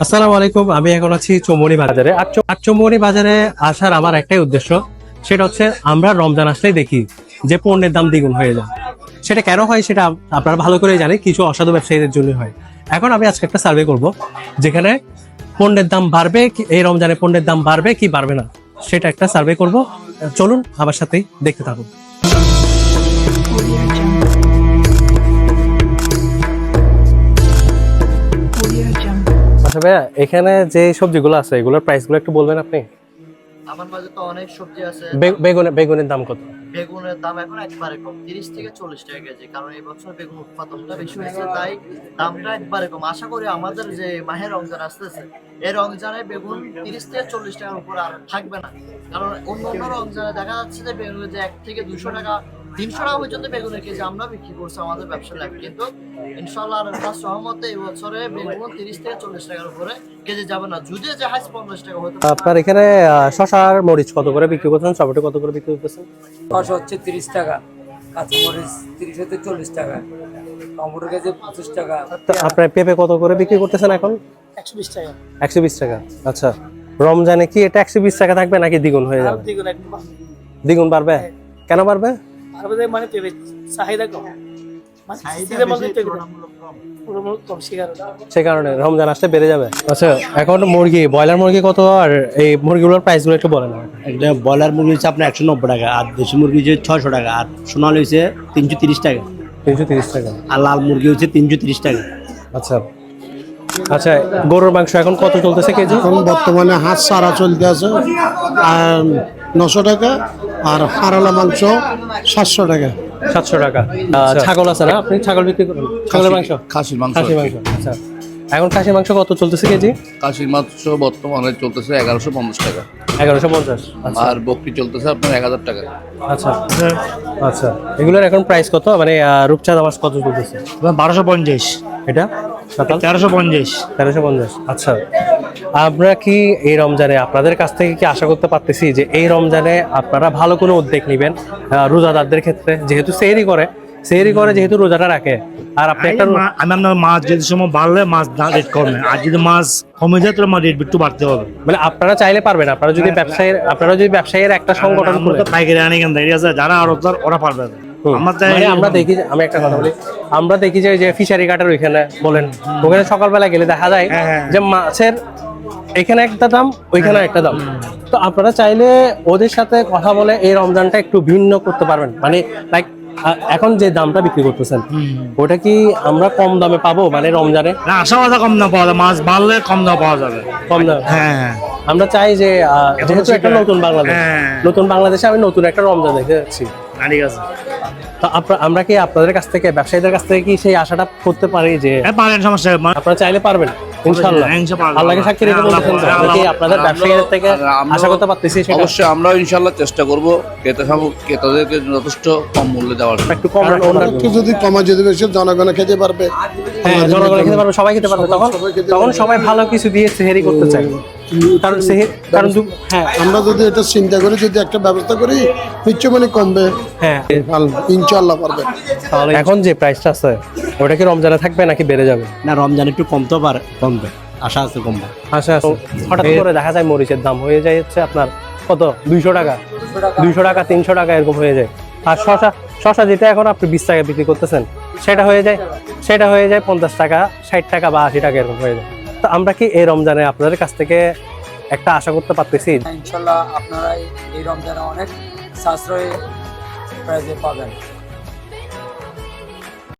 আসসালামু আলাইকুম, আমি এখন আছি চৌমনি বাজারে। আর চৌমনি বাজারে আসার আমার একটাই উদ্দেশ্য, সেটা হচ্ছে আমরা রমজান আসলেই দেখি যে পণ্যের দাম দ্বিগুণ হয়ে যায়। সেটা কেন হয় সেটা আপনারা ভালো করে জানেন, কিছু অসাধু ব্যবসায়ীদের জন্য হয়। এখন আমি আজকে একটা সার্ভে করব, যেখানে পণ্যের দাম বাড়বে এই রমজানে পণ্যের দাম বাড়বে কি বাড়বে না, সেটা একটা সার্ভে করব। চলুন আমার সাথেই দেখতে থাকুন। আচ্ছা ভাইয়া এখানে যে সবজিগুলো আছে এগুলোর প্রাইসগুলো একটু বলবেন আপনি? আমার মাঝে তো অনেক সবজি আছে। বেগুনের দাম কত? বেগুনের দাম এখন একবারে কম তিরিশ থেকে চল্লিশ টাকা কেজি কারণ এই বছর বেগুন উৎপাদনটা বেশি হয়েছে তাই দামটা একবারে কম। আশা করি আমাদের যে মাহের রমজান আসতেছে এই রমজানে বেগুন তিরিশ থেকে চল্লিশ টাকার উপর আর থাকবে না। কারণ অন্য অন্য রমজানে দেখা যাচ্ছে যে বেগুন যে এক থেকে দুশো টাকা তিনশো টাকা পর্যন্ত বেগুনের কেজি আমরা বিক্রি করছি আমাদের ব্যবসা লাভ কিন্তু ইনশাল্লাহ তার সহমতে এই বছরে বেগুন তিরিশ থেকে চল্লিশ টাকার উপরে কেজি যাবে না। যদি যে হাইস পঞ্চাশ টাকা হতে। আপনার এখানে শশার মরিচ কত করে বিক্রি করছেন টমেটো কত করে বিক্রি করতেছেন? ছশো হচ্ছে তিরিশ টাকা কাঁচামরিচ তিরিশ হতে চল্লিশ টাকা কেজি পঁচিশ টাকা। আপনার পেঁপে কত করে বিক্রি করতেছেন এখন? একশো বিশ টাকা। একশো বিশ টাকা। আচ্ছা রমজানে কি এটা একশো বিশ টাকা থাকবে নাকি দ্বিগুণ হয়ে যাবে? দ্বিগুণ দ্বিগুণ বাড়বে? কেন বাড়বে? আমাদের মানে পেঁপে চাহিদা কম। মানে কম। সে কারণে। রমজান আসলে বেড়ে যাবে। আচ্ছা এখন মুরগি ব্রয়লার মুরগি কত? আর এই মুরগিগুলোর প্রাইসগুলো একটু বলেন। একটা ব্রয়লার মুরগি হচ্ছে আপনার একশো নব্বই টাকা আর দেশি মুরগি হচ্ছে ছয়শো টাকা আর সোনালি হচ্ছে তিনশো তিরিশ টাকা। তিনশো তিরিশ টাকা। আর লাল মুরগি হচ্ছে তিনশো তিরিশ টাকা। আচ্ছা। আচ্ছা গরুর মাংস এখন কত চলতেছে কেজি? এখন বর্তমানে হাঁস সারা চলতে আছে। আর নশো টাকা আর হারালা মাংস সাতশো টাকা। সাতশো টাকা। আহ, ছাগল আছে না? আপনি ছাগল বিক্রি করেন? ছাগলের মাংস? খাসির মাংস খাসি মাংস। আচ্ছা। এখন খাসির মাংস কত চলতেছে কেজি? খাসির মাংস বর্তমানে চলতেছে এগারোশো পঞ্চাশ টাকা। এগারোশো পঞ্চাশ। আচ্ছা। আর বকরি চলতেছে আপনার এক হাজার টাকা। আচ্ছা। আচ্ছা। এগুলোর এখন প্রাইস কত? মানে রূপচাঁদ আবাস কত চলতেছে? বারোশো পঞ্চাশ। এটা? তেরোশো পঞ্চাশ। তেরোশো পঞ্চাশ। আচ্ছা। আমরা কি এই রমজানে আপনাদের কাছ থেকে কি আশা করতে পারতেছি যে এই রমজানে আপনারা ভালো কোনো উদ্যোগ নেবেন রোজাদারদের ক্ষেত্রে? যেহেতু সেহরি করে সেহরি করে যেহেতু রোজাটা রাখে। আর আপনি একটা আমি আপনার মাছ যদি সময় বাড়লে মাছ রেট কমে। আর যদি মাছ কমে যায় তাহলে মাছ রেট একটু বাড়তে হবে। মানে আপনারা চাইলে পারবেন আপনারা যদি ব্যবসায়ীর আপনারা যদি ব্যবসায়ীর একটা সংগঠন আমরা পাইকারি আনি কেন ঠিক আছে? যারা আর ওরা পারবে। আমরা মানে আমরা দেখি যে- আমি একটা কথা বলি। আমরা দেখি যে ফিশারি কাটার ওইখানে বলেন ওখানে সকালবেলা গেলে দেখা যায় হ্যাঁ, হ্যাঁ। যে মাছের এখানে একটা দাম ওইখানে একটা দাম। তো আপনারা চাইলে ওদের সাথে কথা বলে এই রমজানটা একটু ভিন্ন করতে পারবেন। মানে লাইক এখন যে দামটা বিক্রি করতেছেন ওটা কি আমরা কম দামে পাবো? মানে রমজানে? না আশা কথা কম দাম পাওয়া যায় মাছ বাড়লে কম দাম পাওয়া যাবে। কম দামে? হ্যাঁ। হ্যাঁ আমরা চাই যে যেহেতু একটা নতুন বাংলাদেশ। হ্যাঁ। নতুন বাংলাদেশে আমি নতুন একটা রমজান দেখতে যাচ্ছি। হ্যাঁ, ঠিক আছে। তো আমরা কি আপনাদের কাছ থেকে ব্যবসায়ীদের কাছ থেকে কি সেই আশাটা করতে পারি যে হ্যাঁ পারেন সমস্যা আপনারা চাইলে পারবেন? ইনশাআল্লাহ। হ্যাঁ, আল্লাহকে সাক্ষী রেখে বলতেছেন আমরা আপনাদের ব্যবসায়ীদের থেকে আশা করতে পারতেছি অবশ্যই আমরাও ইনশাল্লাহ চেষ্টা করব ক্রেতা সামু- ক্রেতাদেরকে যথেষ্ট কম মূল্যে দেওয়ার। একটু কম একটু যদি কমা যদি বেশি জনগণে খেতে পারবে। হ্যাঁ জনগণ খেতে পারবে সবাই খেতে পারবে। তখন তখন সবাই ভালো কিছু দিয়ে সেহেরি করতে চায়। কারণ সেহের কারণ হ্যাঁ। আমরা যদি এটা চিন্তা করি যদি একটা ব্যবস্থা করি নিশ্চয় মানে কমবে। হ্যাঁ। ইনশাআল্লাহ পারবে। তাহলে এখন যে প্রাইসটা আছে ওটা কি রমজানে থাকবে নাকি বেড়ে যাবে? না রমজান একটু কমতে পারে কমবে। আশা আছে কমবে। আচ্ছা আচ্ছা হঠাৎ করে দেখা যায় মরিচের দাম হয়ে যায় হচ্ছে আপনার কত? দুইশো টাকা। দুইশো টাকা তিনশো টাকা এরকম হয়ে যায়। আর শশা শশা যেটা এখন আপনি বিশ টাকা বিক্রি করতেছেন সেটা হয়ে যায় সেটা হয়ে যায় পঞ্চাশ টাকা ষাট টাকা বা আশি টাকা এরকম হয়ে যায়। তো আমরা কি এই রমজানে আপনাদের কাছ থেকে একটা আশা করতে পারতেছি? ইনশাল্লাহ আপনারা এই রমজানে অনেক সাশ্রয় পাবেন।